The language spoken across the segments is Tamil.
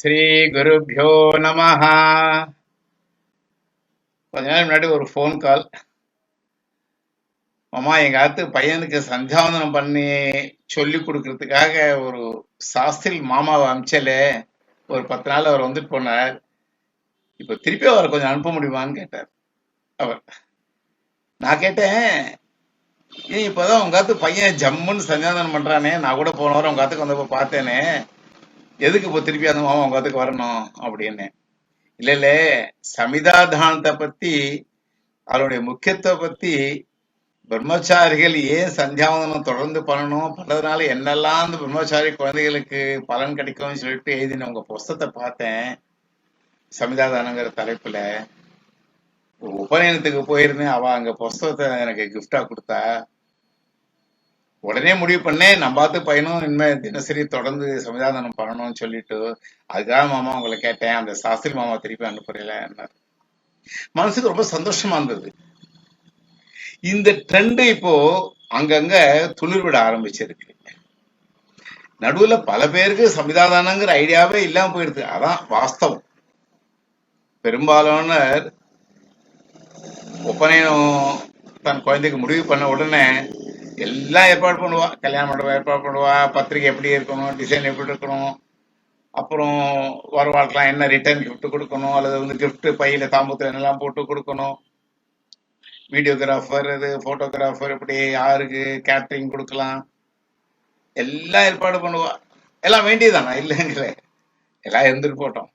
ஸ்ரீகுருப்போ நம கொஞ்ச நேரம் முன்னாடி ஒரு ஃபோன் கால் மாமா எங்க ஆத்து பையனுக்கு சந்தியாவந்தனம் பண்ணி சொல்லி கொடுக்கறதுக்காக ஒரு சாஸ்திரி மாமாவை அமிச்சலே. ஒரு பத்து நாள் அவர் வந்துட்டு போனார். இப்ப திருப்பி அவரை கொஞ்சம் அனுப்ப முடியுமான்னு கேட்டார். அவர் நான் கேட்டேன் ஏன் இப்பதான் உங்க ஆத்து பையன் ஜம்முன்னு சந்தியாவந்தனம் பண்றானே. நான் கூட போன வாரம் உங்க ஆத்துக்கு வந்தப்ப பார்த்தேனே. எதுக்கு இப்போ திருப்பி அந்த மாமா உங்க வரணும் அப்படின்னு? இல்ல இல்ல. சமிதாதானத்தை பத்தி அதனுடைய முக்கியத்துவ பத்தி பிரம்மச்சாரிகள் ஏன் சந்தியாவந்தனம் தொடர்ந்து பண்ணணும்? பண்ணதுனால என்னெல்லாம் அந்த பிரம்மச்சாரி குழந்தைகளுக்கு பலன் கிடைக்கும்னு சொல்லிட்டு எழுதின உங்க புஸ்தத்தை பார்த்தேன். சமிதாதானங்கிற தலைப்புல. ஒரு உபநயனத்துக்கு போயிருந்தேன். அவ அங்க புஸ்தகத்தை எனக்கு கிஃப்டா கொடுத்தா. உடனே முடிவு பண்ணேன் நம்ம பார்த்து பையனும் இனிமே தினசரி தொடர்ந்து சமிதாதானம் பண்ணணும்னு சொல்லிட்டு அதுக்காக மாமா உங்களை கேட்டேன். அந்த சாஸ்திரி மாமா திருப்பி அனுப்புறீல மனசுக்கு ரொம்ப சந்தோஷமா இருந்தது. இந்த ட்ரெண்ட் இப்போ அங்கங்க துளிர் விட ஆரம்பிச்சிருக்கு. நடுவுல பல பேருக்கு சமிதாதானங்கிற ஐடியாவே இல்லாம போயிடுது. அதான் வாஸ்தவம். பெரும்பாலான ஒப்பனையும் தன் குழந்தைக்கு முடிவு பண்ண உடனே எல்லாம் ஏற்பாடு பண்ணுவா. கல்யாண மண்டபம் ஏற்பாடு பண்ணுவா. பத்திரிக்கை எப்படி இருக்கணும் டிசைன் எப்படி இருக்கணும் அப்புறம் வரவாழ்க்கலாம் என்ன ரிட்டர்ன் கிஃப்ட் கொடுக்கணும் அல்லது வந்து கிஃப்ட் பையில தாம்பூத்துல என்னெல்லாம் போட்டு கொடுக்கணும். வீடியோகிராஃபர் இது ஃபோட்டோகிராஃபர் இப்படி யாருக்கு கேட்ரிங் கொடுக்கலாம். எல்லாம் ஏற்பாடு பண்ணுவா. எல்லாம் வேண்டியதானா இல்லைங்களே. எல்லாம் இருந்துட்டு போட்டோம்.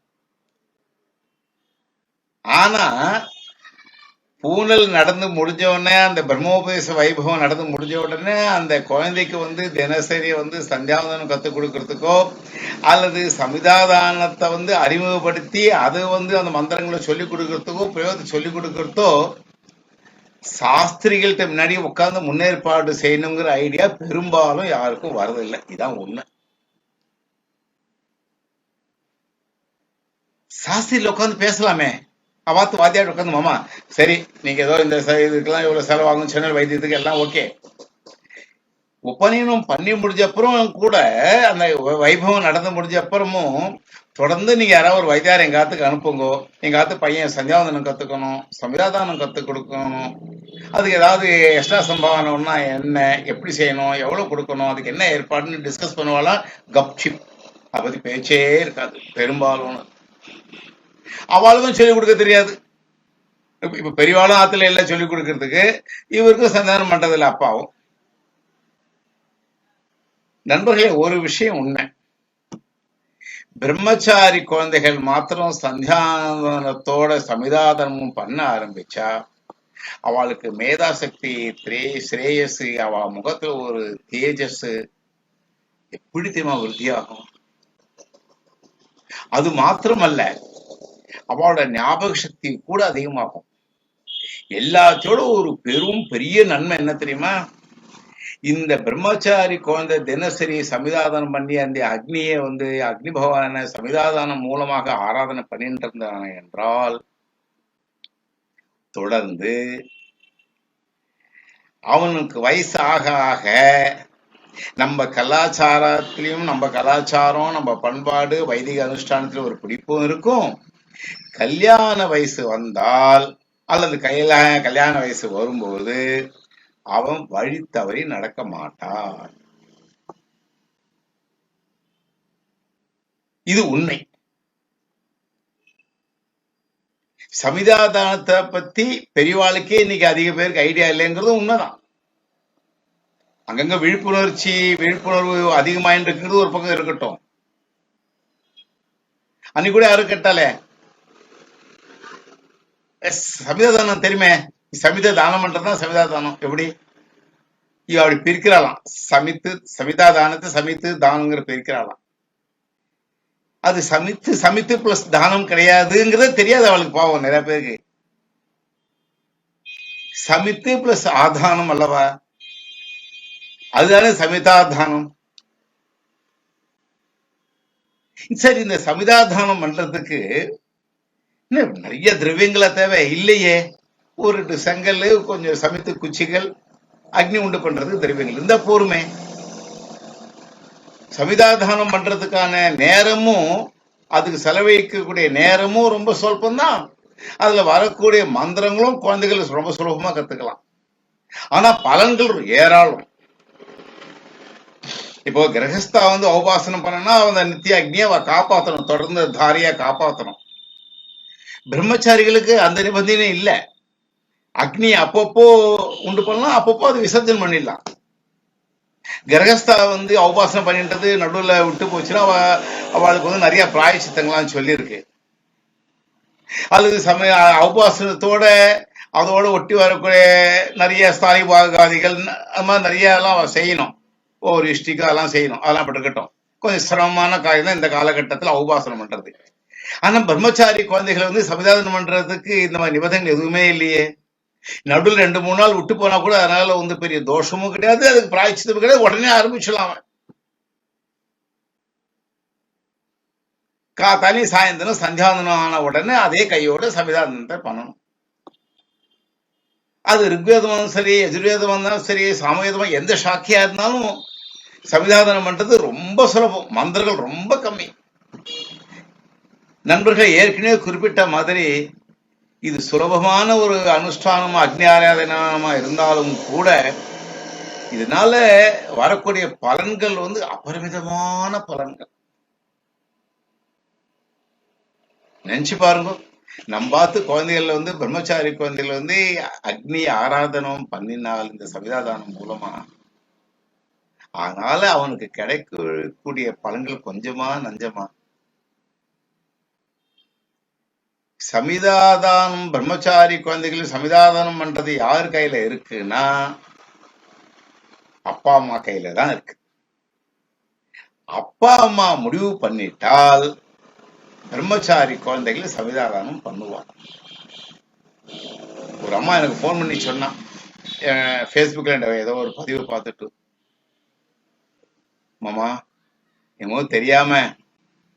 ஆனா பூனல் நடந்து முடிஞ்ச உடனே அந்த பிரம்மோபதேச வைபவம் நடந்து முடிஞ்ச உடனே அந்த குழந்தைக்கு வந்து தினசரி வந்து சந்தியாவதனம் கற்றுக் கொடுக்கறதுக்கோ அல்லது சமிதாதானத்தை வந்து அறிமுகப்படுத்தி அது வந்து அந்த மந்திரங்களை சொல்லி கொடுக்கறதுக்கோ பிரயோகத்தை சொல்லி கொடுக்கறதோ சாஸ்திரிகள்கிட்ட முன்னாடி உட்காந்து முன்னேற்பாடு செய்யணுங்கிற ஐடியா பெரும்பாலும் யாருக்கும் வரதில்லை. இதான் உண்மை. சாஸ்திரியில் உட்காந்து பேசலாமே. பார்த்து வாத்தியார் உட்காந்து மாமா சரி நீங்க ஏதோ இந்த இதுக்கெல்லாம் இவ்வளவு செலவாகும் சென்னல் வைத்தியத்துக்கு எல்லாம் ஓகே. உபநயனம் பண்ணி முடிஞ்ச அப்புறம் கூட அந்த வைபவம் நடந்து முடிஞ்ச அப்புறமும் தொடர்ந்து நீங்க யாராவது ஒரு வைத்தியார் எங்க ஆத்துக்கு அனுப்புங்க எங்க ஆத்து பையன் சந்தியாவந்தனம் கத்துக்கணும் சமிதாதானம் கத்து கொடுக்கணும் அதுக்கு ஏதாவது எக்ஸ்ட்ரா சம்பாவனம்னா என்ன எப்படி செய்யணும் எவ்வளவு கொடுக்கணும் அதுக்கு என்ன ஏற்பாடுன்னு டிஸ்கஸ் பண்ணுவாலாம் கப்சிப் அதை பத்தி பேச்சே இருக்காது பெரும்பாலும். அவளுக்கும் சொல்லிக் கொடுக்க தெரியாது. இப்ப பெரியவாளும் ஆத்துல எல்லாம் சொல்லிக் கொடுக்கறதுக்கு இவருக்கும் சந்தானம் பண்றதில்ல அப்பாவும். நண்பர்களே ஒரு விஷயம் உண்மை. பிரம்மச்சாரி குழந்தைகள் மாத்திரம் சந்தியானத்தோட சமிதாதனமும் பண்ண ஆரம்பிச்சா அவளுக்கு மேதாசக்தி திரே ஸ்ரேயஸ் அவ முகத்துல ஒரு தேஜஸ் எப்படி தெரியுமா விருத்தியாகும்? அது மாத்திரமல்ல அவளோட ஞாபக சக்தி கூட அதிகமாகும். எல்லாத்தோட ஒரு பெரும் பெரிய நன்மை என்ன தெரியுமா? இந்த பிரம்மச்சாரி குழந்தை தினசரி சமிதாதானம் பண்ணி அந்த அக்னியை வந்து அக்னி பகவான சமிதாதானம் மூலமாக ஆராதனை பண்ணிட்டு இருந்தான என்றால் தொடர்ந்து அவனுக்கு வயசு ஆக ஆக நம்ம கலாச்சாரத்திலையும் நம்ம கலாச்சாரம் நம்ம பண்பாடு வைதிக அனுஷ்டானத்துல ஒரு பிடிப்பும் இருக்கும். கல்யாண வயசு வந்தால் அல்லது கையில கல்யாண வயசு வரும்போது அவன் வழி தவறி நடக்க மாட்டான். இது உண்மை. சமிதாதானத்தை பத்தி பெரியவாளுக்கே இன்னைக்கு அதிக பேருக்கு ஐடியா இல்லைங்கிறதும் உண்மைதான். அங்கங்க விழிப்புணர்ச்சி விழிப்புணர்வு அதிகமாயின்னு இருக்கிறது ஒரு பக்கம் இருக்கட்டும். அன்னைக்கு கூட யாரும் கேட்டாலே "எஸ், சமிதாதானம் தெரியுமே? சமித தானம் பண்றதுதான் சமிதா தானம். எப்படி? இவ அப்படி பிரிக்கிறாளாம். சமித்து சமிதா தானத்தை சமித்து தானங்கிற பிரிக்கிறாளாம். அது சமித்து சமித்து பிளஸ் தானம் கிடையாதுங்கிறத தெரியாது அவளுக்கு பாவம் நிறைய பேருக்கு. சமித்து பிளஸ் ஆதானம் அல்லவா? அதுதானே சமிதாதானம் சரி இந்த சமிதாதானம் பண்றதுக்கு என்ன நிறைய திரவியங்களா தேவை. இல்லையே. ஒரு ரெண்டு செங்கல் கொஞ்சம் சமைத்து குச்சிகள் அக்னி உண்டு பண்றதுக்கு திரவியங்கள். இருந்தா போருமே. சமிதாதானம் பண்றதுக்கான நேரமும் அதுக்கு செலவழிக்கக்கூடிய நேரமும் ரொம்ப சொல்பம்தான் அதுல வரக்கூடிய மந்திரங்களும் குழந்தைகள் ரொம்ப சுலபமா கத்துக்கலாம். ஆனா பலன்கள் ஏராளம். இப்போ கிரகஸ்தா வந்து உபாசனம் பண்ணனா அவன் நித்திய அக்னியை அவ காப்பாத்தணும். தொடர்ந்து தாரியா காப்பாத்தணும். பிரம்மச்சாரிகளுக்கு அந்த நிபந்தனை இல்ல. அக்னி அப்பப்போ உண்டு பண்ணலாம் அப்பப்போ அது விசர்ஜனம் பண்ணிடலாம். கிரகஸ்தா வந்து அவபாசனம் பண்ணின்றது நடுவுல விட்டு போச்சுன்னா அவ அவளுக்கு வந்து நிறைய பிராயச்சித்தங்கள்லாம் சொல்லியிருக்கு. அல்லது சமய உபாசனத்தோட அதோட ஒட்டி வரக்கூடிய நிறைய ஸ்தானி பாகாதிகள் அது மாதிரி நிறைய எல்லாம் அவ செய்யணும். ஒவ்வொரு இஷ்டிக்கு அதெல்லாம் செய்யணும். அதெல்லாம் பட்டுக்கட்டும் கொஞ்சம் சிரமமான காரியம் தான் இந்த காலகட்டத்தில் உபாசனம் பண்றது. ஆனா பிரம்மச்சாரி குழந்தைகளை வந்து சமிதானம் பண்றதுக்கு இந்த மாதிரி நிபந்தனை எதுவுமே இல்லையே. நடுவில் ரெண்டு மூணு நாள் விட்டு போனா கூட அதனால வந்து பெரிய தோஷமும் கிடையாது அதுக்கு பிராய்ச்சித்தமும் கிடையாது. உடனே ஆரம்பிச்சிடலாம் காத்தாலி சாயந்தரம் சந்தியாந்தனம் ஆன உடனே அதே கையோட சமிதானத்தை பண்ணணும். அது ரிக்வேதமும் சரி எஜுர்வேதம் இருந்தாலும் சரி சாமவேதமா எந்த சாக்கியா இருந்தாலும் சமிதாதனம் பண்றது ரொம்ப சுலபம். மந்திரங்கள் ரொம்ப கம்மி. நண்பர்கள் ஏற்கனவே குறிப்பிட்ட மாதிரி இது சுலபமான ஒரு அனுஷ்டானமா அக்னி ஆராதனமா இருந்தாலும் கூட இதனால வரக்கூடிய பலன்கள் வந்து அபரிமிதமான பலன்கள். நினைச்சு பாருங்க. நம்ம பார்த்து குழந்தைகள் வந்து பிரம்மச்சாரி குழந்தைகள் வந்து அக்னி ஆராதனம் பண்ணினால் இந்த சவிதாதானம் மூலமா அதனால அவனுக்கு கிடைக்கக்கூடிய பலன்கள் கொஞ்சமா நஞ்சமா. சமிதாதானம் பிரம்மச்சாரி குழந்தைகள் சமிதாதானம் பண்றது யார் கையில இருக்குன்னா அப்பா அம்மா கையில தான் இருக்கு. அப்பா அம்மா முடிவு பண்ணிட்டால் பிரம்மச்சாரி குழந்தைகள் சமிதாதானம் பண்ணுவாங்க. ஒரு அம்மா எனக்கு ஃபோன் பண்ணி சொன்னான் ஃபேஸ்புக்கில் ஏதோ ஒரு பதிவு பார்த்துட்டு மாமா என்னமோ தெரியாம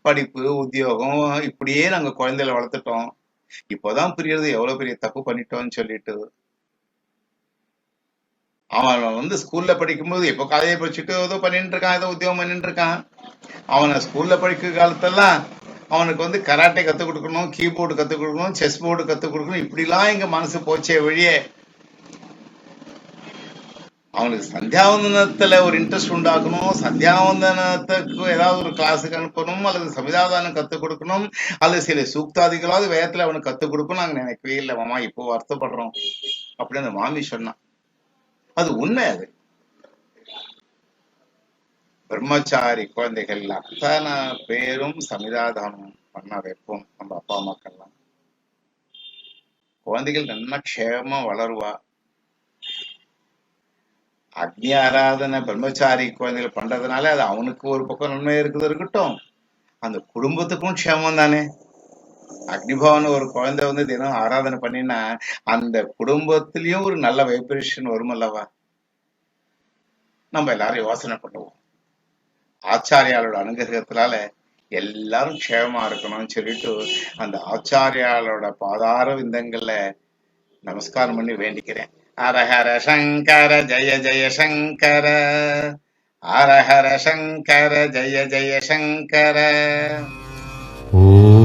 படிப்பு உத்தியோகம் இப்படியே நாங்க குழந்தைகளை வளர்த்துட்டோம். இப்போதான் புரியுறது எவ்வளவு பெரிய தப்பு பண்ணிட்டோம்னு சொல்லிட்டு. அவன் வந்து ஸ்கூல்ல படிக்கும்போது இப்போ காலேஜ் படிச்சுட்டு ஏதோ பண்ணிட்டு இருக்கான் ஏதோ உத்தியோகம் பண்ணிட்டு இருக்கான். அவனை ஸ்கூல்ல படிக்கிற காலத்தெல்லாம் அவனுக்கு வந்து கராட்டை கத்துக் கொடுக்கணும் கீபோர்டு கத்துக் கொடுக்கணும் செஸ் போர்டு கத்துக் கொடுக்கணும். இப்படிலாம் எங்க மனசு போச்சே வழியே அவனுக்கு சந்தியாவந்தனத்துல ஒரு இன்ட்ரெஸ்ட் உண்டாக்கணும் சந்தியாவந்தனத்துக்கு ஏதாவது ஒரு கிளாஸுக்கு அனுப்பணும் அல்லது சமிதாதானம் கத்துக் கொடுக்கணும் அல்லது சில சூக்தாதிகளாவது வேதத்துல அவனுக்கு கத்துக் கொடுக்கணும் நாங்க நினைக்கவே இல்லை. மாமா இப்போ வருத்தப்படுறோம். அப்படின்னு அந்த மாமி சொன்னான். அது உண்மை அது. பிரம்மச்சாரி குழந்தைகள் அத்தனை பேரும் சமிதாதானம் பண்ண வைப்போம். நம்ம அப்பா அம்மாக்கள்லாம். குழந்தைகள் நல்லா க்ஷேமா வளருவா. அக்னி ஆராதனை பிரம்மச்சாரி குழந்தைகள் பண்றதுனால அது அவனுக்கு ஒரு பக்கம் நன்மை இருக்குது இருக்கட்டும். அந்த குடும்பத்துக்கும் க்ஷேமம் தானே. அக்னிபவன் ஒரு குழந்தை வந்து தினம் ஆராதனை பண்ணினா அந்த குடும்பத்திலயும் ஒரு நல்ல வைப்ரேஷன் வரும் அல்லவா? நம்ம எல்லாரும் யோசனை பண்ணுவோம். ஆச்சாரியாலோட அனுகிரகத்தினால எல்லாரும் க்ஷேமமா இருக்கணும்னு சொல்லிட்டு அந்த ஆச்சாரியாலோட பாதார விந்தங்கள்ல நமஸ்காரம் பண்ணி வேண்டிக்கிறேன். ஹரஹர சங்கர ஜய ஜய சங்கர. ஹரஹர சங்கர ஜய ஜய சங்கர. ஓ